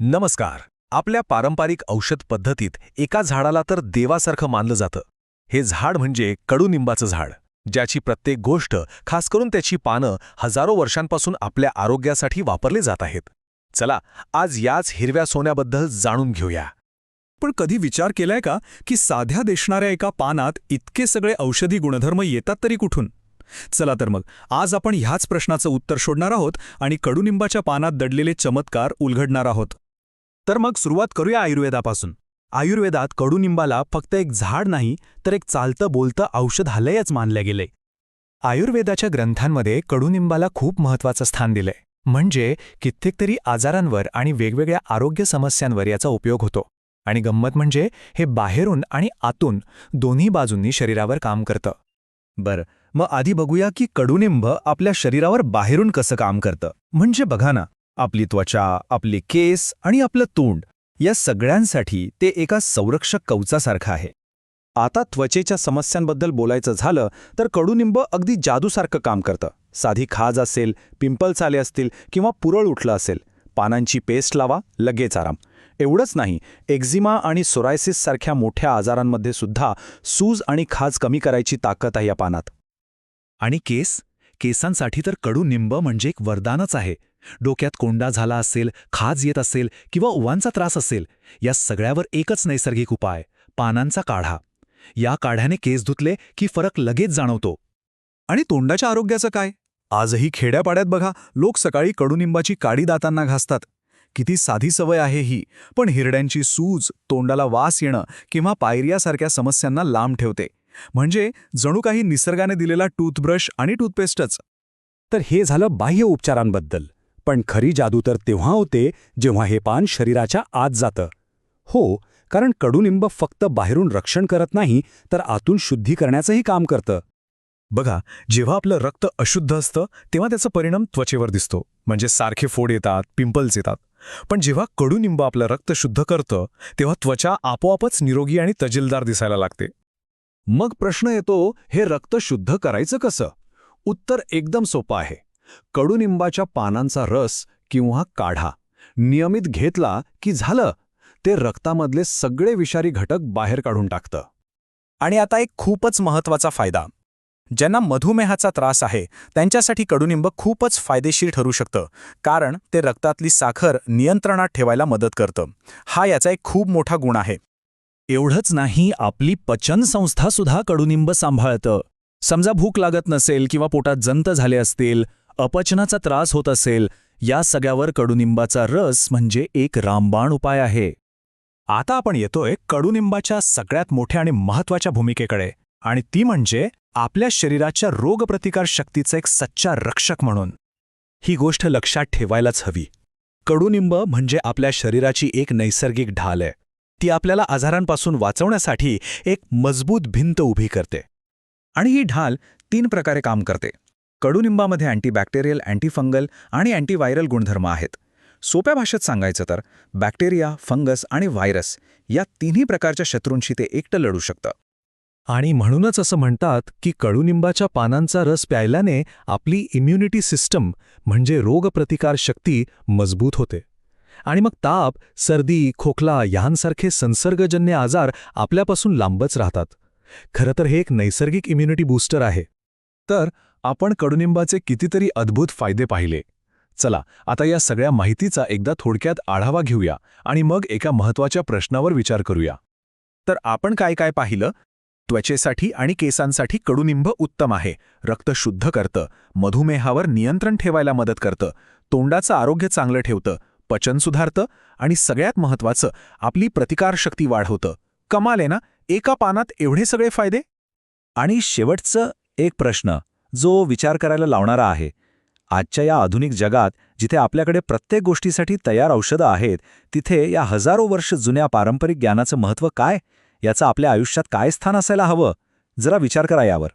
नमस्कार. आपल्या पारंपरिक औषध पद्धतीत एका झाडाला तर देवासारखं मानलं जातं. हे झाड म्हणजे कडुनिंबाचं झाड ज्याची प्रत्येक गोष्ट खास करून त्याची पानं हजारो वर्षांपासून आपल्या आरोग्यासाठी वापरले जात आहेत. चला आज याच हिरव्या सोन्याबद्दल जाणून घेऊया. पण कधी विचार केलाय का की साध्या दिसणाऱ्या एका पानात इतके सगळे औषधी गुणधर्म येतात तरी कुठून? चला तर मग आज आपण ह्याच प्रश्नाचं उत्तर शोधणार आहोत आणि कडुनिंबाच्या पानात दडलेले चमत्कार उलगडणार आहोत. तर मग सुरुवात करूया आयुर्वेदापासून. आयुर्वेदात कडुनिंबाला फक्त एक झाड नाही तर एक चालतं बोलतं औषधालयच मानले गेले. आयुर्वेदाच्या ग्रंथांमध्ये कडुनिंबाला खूप महत्वाचं स्थान दिलंय. म्हणजे कित्येकतरी आजारांवर आणि वेगवेगळ्या आरोग्य समस्यांवर याचा उपयोग होतो. आणि गंमत म्हणजे हे बाहेरून आणि आतून दोन्ही बाजूंनी शरीरावर काम करतं. बरं मग आधी बघूया की कडुनिंब आपल्या शरीरावर बाहेरून कसं काम करतं. म्हणजे बघा ना आपली त्वचा आपले केस आणि आपलं तोंड या सगळ्यांसाठी ते एका संरक्षक कवचासारखं आहे. आता त्वचेच्या समस्यांबद्दल बोलायचं झालं तर कडुनिंब अगदी जादूसारखं काम करतं. साधी खाज असेल पिंपल्स आले असतील किंवा पुरळ उठलं असेल पानांची पेस्ट लावा लगेच आराम. एवढंच नाही एक्झिमा आणि सोरायसिस सारख्या मोठ्या आजारांमध्ये सुद्धा सूज आणि खाज कमी करायची ताकद आहे या पानात. आणि केस? केसांसाठी तर कडुनिंब म्हणजे एक वरदानच आहे. डोक्यात कोंडा झाला असेल खाज येत असेल किंवा उवांचा त्रास असेल या सगळ्यावर एकच नैसर्गिक उपाय पानांचा काढा. या काढ्याने केस धुतले की फरक लगेच जाणवतो. आणि तोंडाच्या आरोग्याचं काय? आजही खेड्यापाड्यात बघा लोक सकाळी कडुनिंबाची काडी दातांना घासतात. किती साधी सवय आहे ही पण हिरड्यांची सूज तोंडाला वास येणं किंवा पायरियासारख्या समस्यांना लांब ठेवते. म्हणजे जणू काही निसर्गाने दिलेला टूथब्रश आणि टूथपेस्टच. तर हे झालं बाह्य उपचारांबद्दल. पण खरी जादू तर तेव्हा होते जेव्हा हे पान शरीराच्या आत जातं. हो कारण कडुनिंब फक्त बाहेरून रक्षण करत नाही तर आतून शुद्धी करण्याचंही काम करतं. बघा जेव्हा आपलं रक्त अशुद्ध असतं तेव्हा त्याचा परिणाम त्वचेवर दिसतो. म्हणजे सारखे फोड येतात पिंपल्स येतात. पण जेव्हा कडुनिंब आपलं रक्त शुद्ध करतं तेव्हा त्वचा आपोआपच निरोगी आणि तजिलदार दिसायला लागते. मग प्रश्न येतो हे रक्त शुद्ध करायचं कसं? उत्तर एकदम सोपं आहे. कडुनिंबाच्या पानांचा रस किंवा काढा. नियमित घेतला की झालं ते रक्तामधले सगळे विषारी घटक बाहेर काढून टाकतं. आणि आता एक खूपच महत्त्वाचा फायदा. ज्यांना मधुमेहाचा त्रास आहे त्यांच्यासाठी कडुनिंब खूपच फायदेशीर ठरू शकतं कारण ते रक्तातली साखर नियंत्रणात ठेवायला मदत करतं. हा याचा एक खूप मोठा गुण आहे. एवढंच नाही आपली पचनसंस्था सुद्धा कडुनिंब सांभाळतं. समजा भूक लागत नसेल किंवा पोटात जंत झाले असतील अपचनाचा त्रास होत असेल या सगळ्यावर कडुनिंबाचा रस म्हणजे एक रामबाण उपाय आहे. आता आपण येतोय कडुनिंबाच्या सगळ्यात मोठ्या आणि महत्त्वाच्या भूमिकेकडे आणि ती म्हणजे आपल्या शरीराच्या रोगप्रतिकार शक्तीचा एक सच्चा रक्षक म्हणून. ही गोष्ट लक्षात ठेवायलाच हवी. कडुनिंब म्हणजे आपल्या शरीराची एक नैसर्गिक ढाल आहे. ती आपल्याला आजारांपासून वाचवण्यासाठी एक मजबूत भिंत उभी करते. आणि ही ढाल तीन प्रकारे काम करते. कडुनिंबामध्ये अँटीबॅक्टेरियल अँटीफंगल आणि अँटीव्हायरल गुणधर्म आहेत. सोप्या भाषेत सांगायचं तर बॅक्टेरिया फंगस आणि व्हायरस या तिन्ही प्रकारच्या शत्रूंशी ते एकटं लढू शकतं. आणि म्हणूनच असं म्हणतात की कडुनिंबाच्या पानांचा रस प्यायल्याने आपली इम्युनिटी सिस्टम म्हणजे रोगप्रतिकार शक्ती मजबूत होते. आणि मग ताप सर्दी खोकला यांसारखे संसर्गजन्य आजार आपल्यापासून लांबच राहतात. खरं तर हे एक नैसर्गिक इम्युनिटी बूस्टर आहे. तर आपण कडुनिंबाचे कितीतरी अद्भुत फायदे पाहिले. चला आता या सगळ्या माहितीचा एकदा थोडक्यात आढावा घेऊया आणि मग एका महत्त्वाच्या प्रश्नावर विचार करूया. तर आपण काय काय पाहिलं? त्वचेसाठी आणि केसांसाठी कडुनिंब उत्तम आहे. रक्त शुद्ध करतं. मधुमेहावर नियंत्रण ठेवायला मदत करतं. तोंडाचं आरोग्य चांगलं ठेवतं. पचन सुधारतं आणि सगळ्यात महत्वाचं आपली प्रतिकारशक्ती वाढवतं. कमाल आहे ना? एका पानात एवढे सगळे फायदे? आणि शेवटचं एक प्रश्न. जो विचार करायला लावणारा आहे. आजच्या या आधुनिक जगात जिथे आपल्याकडे प्रत्येक गोष्टीसाठी तयार औषधं आहेत तिथे या हजारो वर्ष जुन्या पारंपरिक ज्ञानाचं महत्त्व काय? याचं आपल्या आयुष्यात काय स्थान असायला हवं? जरा विचार करा यावर.